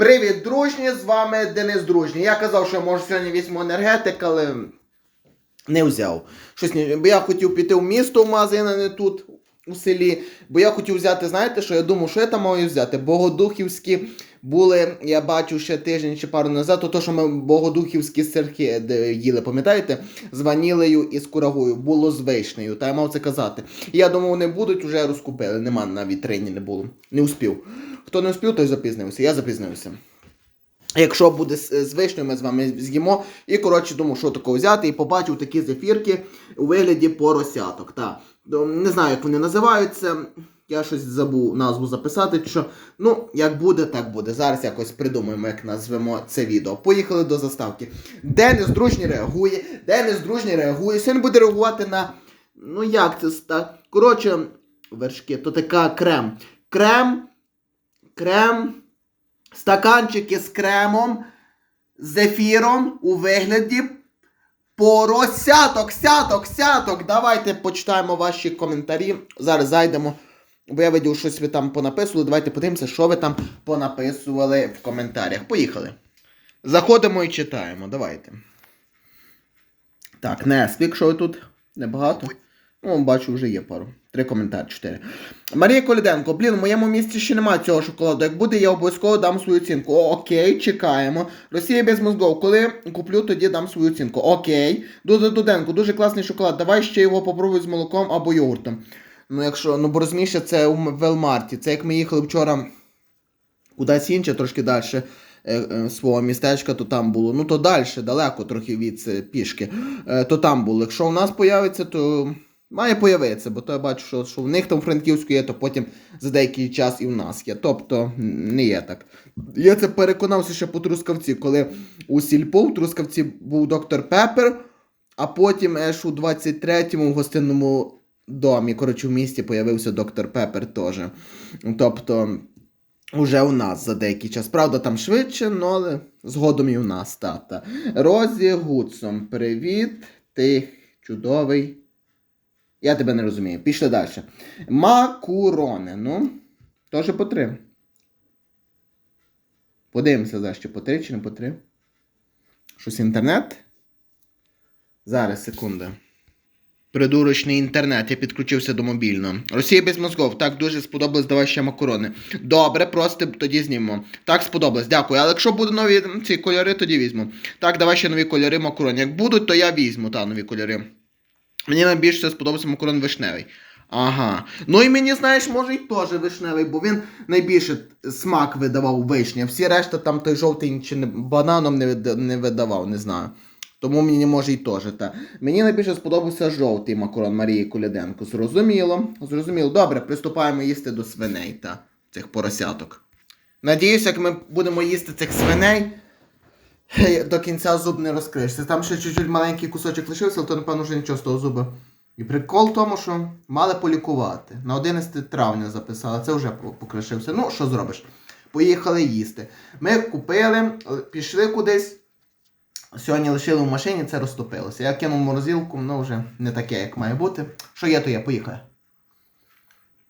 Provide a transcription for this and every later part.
Привіт, дружні! З вами Денис Дружній. Я казав, що можу сьогодні візьму енергетик, але не взяв. Щось не... Я хотів піти в місто в магазин, а не тут, у селі. Бо я хотів взяти, знаєте, що я думав, що я там маю взяти? Богодухівські були, я бачу ще тиждень чи пару назад, то, то що ми богодухівські сирки їли, пам'ятаєте? З ванілею і з курагою. Було з вишнею, та я мав це казати. І я думав, не будуть, вже розкупили. Нема на вітрині не було. Не успів. Хто не успів, той запізнився. Я запізнився. Якщо буде з, вишнею, ми з вами з'їмо. І коротше думав, що такого взяти, і побачив такі зефірки у вигляді поросяток. Та. Не знаю, як вони називаються. Я щось забув назву записати. Що, ну, як буде, так буде. Зараз якось придумаємо, як назвемо це відео. Поїхали до заставки. Денис дружній реагує. Денис дружній реагує. Сьогодні буде реагувати на. Ну як це ста. Коротше, вершки, то така крем. Крем. Крем стаканчики з кремом, з ефіром у вигляді поросяток, сяток, сяток. Давайте почитаємо ваші коментарі. Зараз зайдемо. Бо я видів, щось ви там понаписували. Давайте подивимося, що ви там понаписували в коментарях. Поїхали. Заходимо і читаємо. Давайте. Так, Несквік, що ви тут? Небагато. Ну, бачу, вже є пару. Три коментарі, чотири. Марія Коліденко, блін, в моєму місті ще немає цього шоколаду. Як буде, я обов'язково дам свою оцінку. О, окей, чекаємо. Росія без мозгов. Коли куплю, тоді дам свою оцінку. Окей. Дуда Дуденко, дуже класний шоколад. Давай ще його попробуй з молоком або йогуртом. Ну, якщо, ну бо розумієш, це у Велмарті. Це як ми їхали вчора кудись інше, трошки далі. е, е, Свого містечка, то там було. Ну то далі, далеко трохи від е, пішки. То там було. Якщо в нас появиться, то має появитися, бо то я бачу, що, що в них там в Франківську є, то потім за деякий час і в нас є. Тобто не є так. Я це переконався ще по Трускавці, коли у Сільпо в Трускавці був доктор Пепер, а потім аж у 23-му в гостинному домі, коротше, в місті появився доктор Пепер теж. Тобто. Уже у нас за деякий час. Правда, там швидше, ну, але згодом і у нас, тата. Розі Гудсом, привіт, ти чудовий. Я тебе не розумію. Пішли далі. Макурони. Ну, теж по три. Подивимося за що по три чи не по три. Щось інтернет? Зараз, секунда. Придурочний інтернет, я підключився до мобільного. Росія без мозгов. Так дуже сподобалось, давай ще макарони. Добре, просто тоді знімемо. Так сподобалось, дякую. Але якщо будуть нові ці кольори, тоді візьму. Так, давай ще нові кольори макарон. Як будуть, то я візьму та нові кольори. Мені найбільше сподобався макарон вишневий. Ага. Ну і мені, знаєш, може, і теж вишневий, бо він найбільше смак видавав вишня. Всі решта там той жовтий чи бананом не, не видавав, не знаю. Тому мені може і теж. Та. Мені найбільше сподобався жовтий макарон Марії Коляденко. Зрозуміло. Зрозуміло. Добре, приступаємо їсти до свиней та цих поросяток. Надіюсь, як ми будемо їсти цих свиней, до кінця зуб не розкриєшся. Там ще чуть-чуть маленький кусочок лишився, але то, напевно, вже нічого з того зуба. І прикол в тому, що мали полікувати. На 11 травня записали, це вже покришився. Ну, що зробиш? Поїхали їсти. Ми купили, е, пішли кудись. Сьогодні лишили в машині, це розтопилося. Я кинув морозилку, ну вже не таке, як має бути. Що є, то є, поїхали.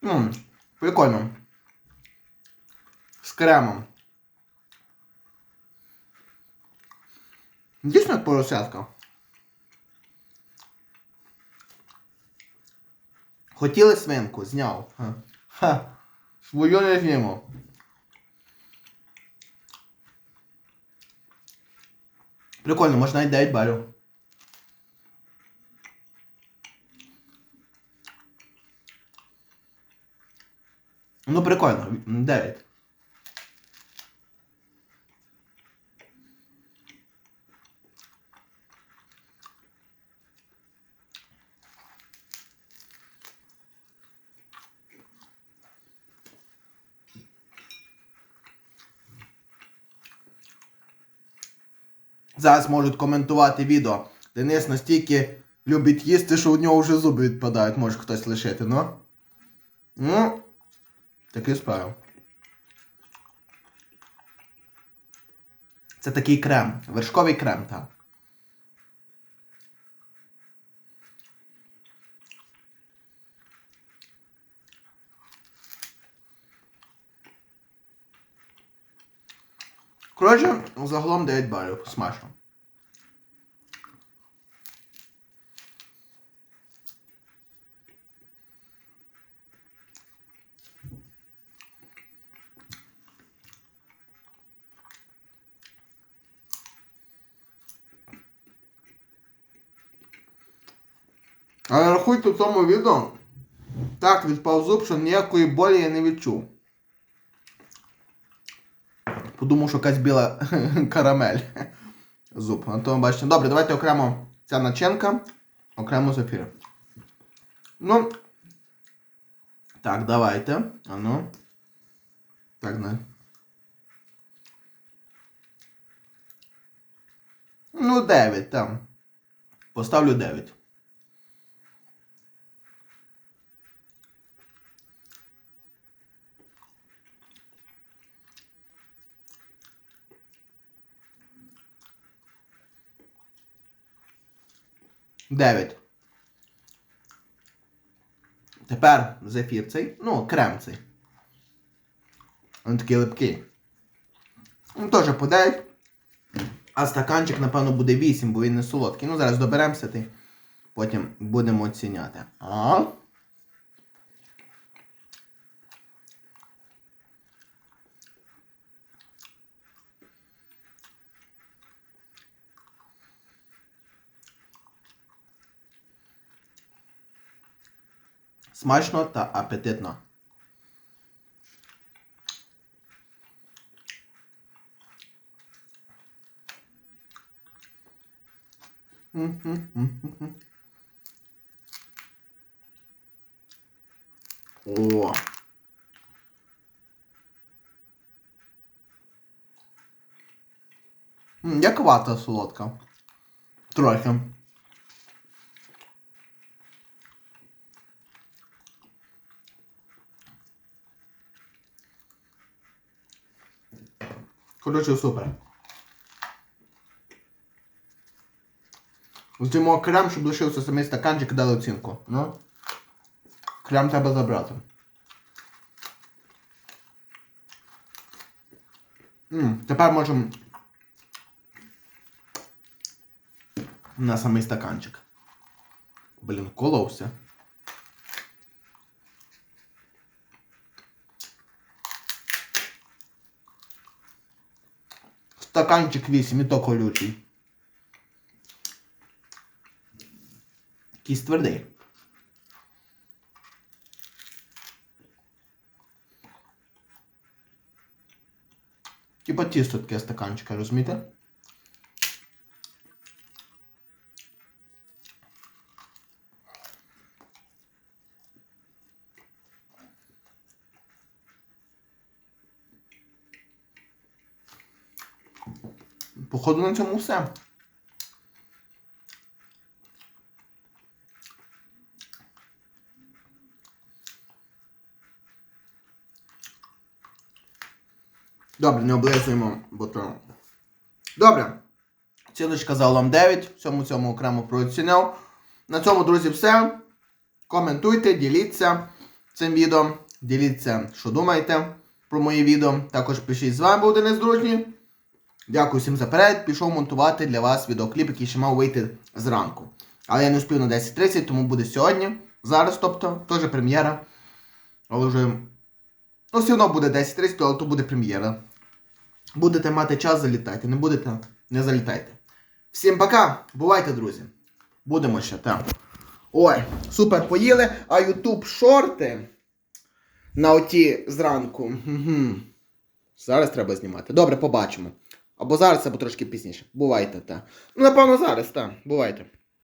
Ну, прикольно. З кремом. Дійсно поросятка. Хотіли свинку, зняв. Ха. Свою не зніму. Прикольно, можна навіть 9 балів. Ну, прикольно, 9. Зараз можуть коментувати відео. Денис настільки любить їсти, що у нього вже зуби відпадають, може хтось лишити, ну. Ну, такі справи. Це такий крем, вершковий крем, так. Коротше, загалом 9 балів. Смачно. Але рахуйте в цьому відео. Так відпав що ніякої болі я не відчув. Подумав, що якась біла карамель. Зуб. А то бачите. Добре, давайте окремо ця начинка, окремо зефір. Ну. Так, давайте. А ну. Так, не. Ну, 9 там. Поставлю 9. Дев'ять. Тепер зефір цей, ну, крем цей. Він такий липкий. Ну, теж по 9. А стаканчик, напевно, буде 8, бо він не солодкий. Ну, зараз доберемося ти. Потім будемо оціняти. А? Смачно та апетитно. О. Як вата солодка. Трохи. Коротше, супер. Здаємо крем, щоб лишився самий стаканчик і дали оцінку. Ну. Крем треба забрати. М, тепер можемо на самий стаканчик. Блін, коловся. Стаканчик 8, і то колючий. Якийсь твердий. Типа тісто таке стаканчика, розумієте? Походу на цьому все. Добре, не облизуємо, бо то. Добре. Цілочка за вам 9. Всьому цьому окремо прооцінив. На цьому, друзі, все. Коментуйте, діліться цим відео. Діліться, що думаєте про мої відео. Також пишіть з вами був Денис. Дякую всім за перегляд. Пішов монтувати для вас відеокліп, який ще мав вийти зранку. Але я не успів на 10.30, тому буде сьогодні. Зараз, тобто, теж прем'єра. Але вже. Ну, все одно буде 10.30, але то буде прем'єра. Будете мати час, залітайте. Не будете, не залітайте. Всім пока! Бувайте, друзі! Будемо ще там. Ой, супер поїли, а YouTube шорти на оті зранку. Угу. Зараз треба знімати. Добре, побачимо. Або зараз, або трошки пізніше. Бувайте, так. Ну, напевно, зараз, так. Бувайте.